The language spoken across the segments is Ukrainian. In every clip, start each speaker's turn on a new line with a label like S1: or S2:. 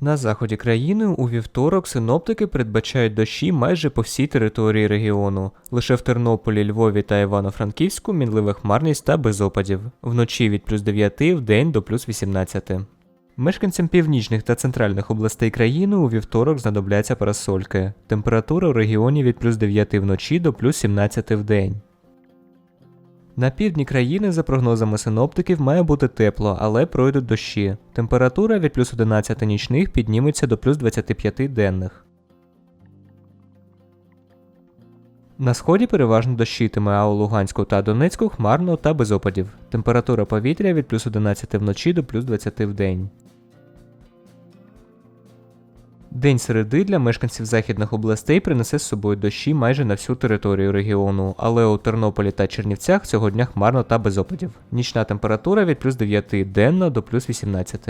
S1: На заході країни у вівторок синоптики передбачають дощі майже по всій території регіону. Лише в Тернополі, Львові та Івано-Франківську мінлива хмарність та без опадів. Вночі від плюс 9 в день до плюс 18. Мешканцям північних та центральних областей країни у вівторок знадобляться парасольки. Температура у регіоні від плюс 9 вночі до плюс 17 в день. На півдні країни, за прогнозами синоптиків, має бути тепло, але пройдуть дощі. Температура від плюс 11 нічних підніметься до плюс 25 денних. На сході переважно дощитиме, а у Луганську та Донецьку хмарно та без опадів. Температура повітря від плюс 11 вночі до плюс 20 в день. День середи для мешканців західних областей принесе з собою дощі майже на всю територію регіону, але у Тернополі та Чернівцях цього дня хмарно та без опадів. Нічна температура від плюс 9 денно до плюс 18.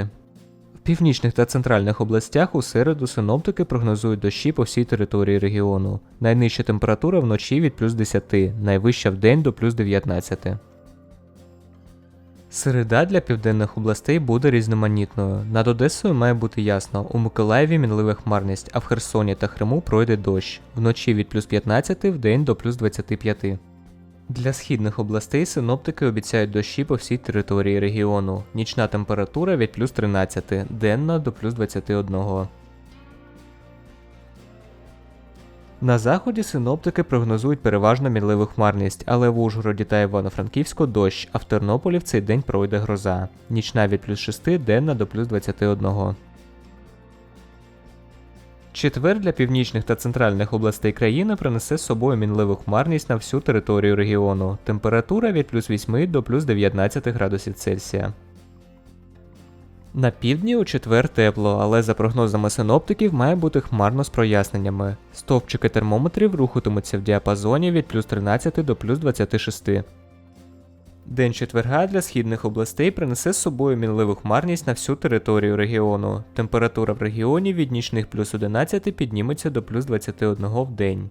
S1: В північних та центральних областях у середу синоптики прогнозують дощі по всій території регіону. Найнижча температура вночі від плюс 10, найвища вдень до плюс 19. Середа для південних областей буде різноманітною. Над Одесою має бути ясно. У Миколаєві мінлива хмарність, а в Херсоні та Криму пройде дощ. Вночі від плюс 15 в день до плюс 25. Для східних областей синоптики обіцяють дощі по всій території регіону. Нічна температура від плюс 13, денна до плюс 21. На заході синоптики прогнозують переважно мінливу хмарність, але в Ужгороді та Івано-Франківську дощ, а в Тернополі в цей день пройде гроза. Нічна від плюс 6, денна до плюс 21. Четвер для північних та центральних областей країни принесе з собою мінливу хмарність на всю територію регіону. Температура від плюс 8 до плюс 19 градусів Цельсія. На півдні у четвер тепло, але за прогнозами синоптиків має бути хмарно з проясненнями. Стовпчики термометрів рухатимуться в діапазоні від плюс 13 до плюс 26. День четверга для східних областей принесе з собою мінливу хмарність на всю територію регіону. Температура в регіоні від нічних плюс 11 підніметься до плюс 21 в день.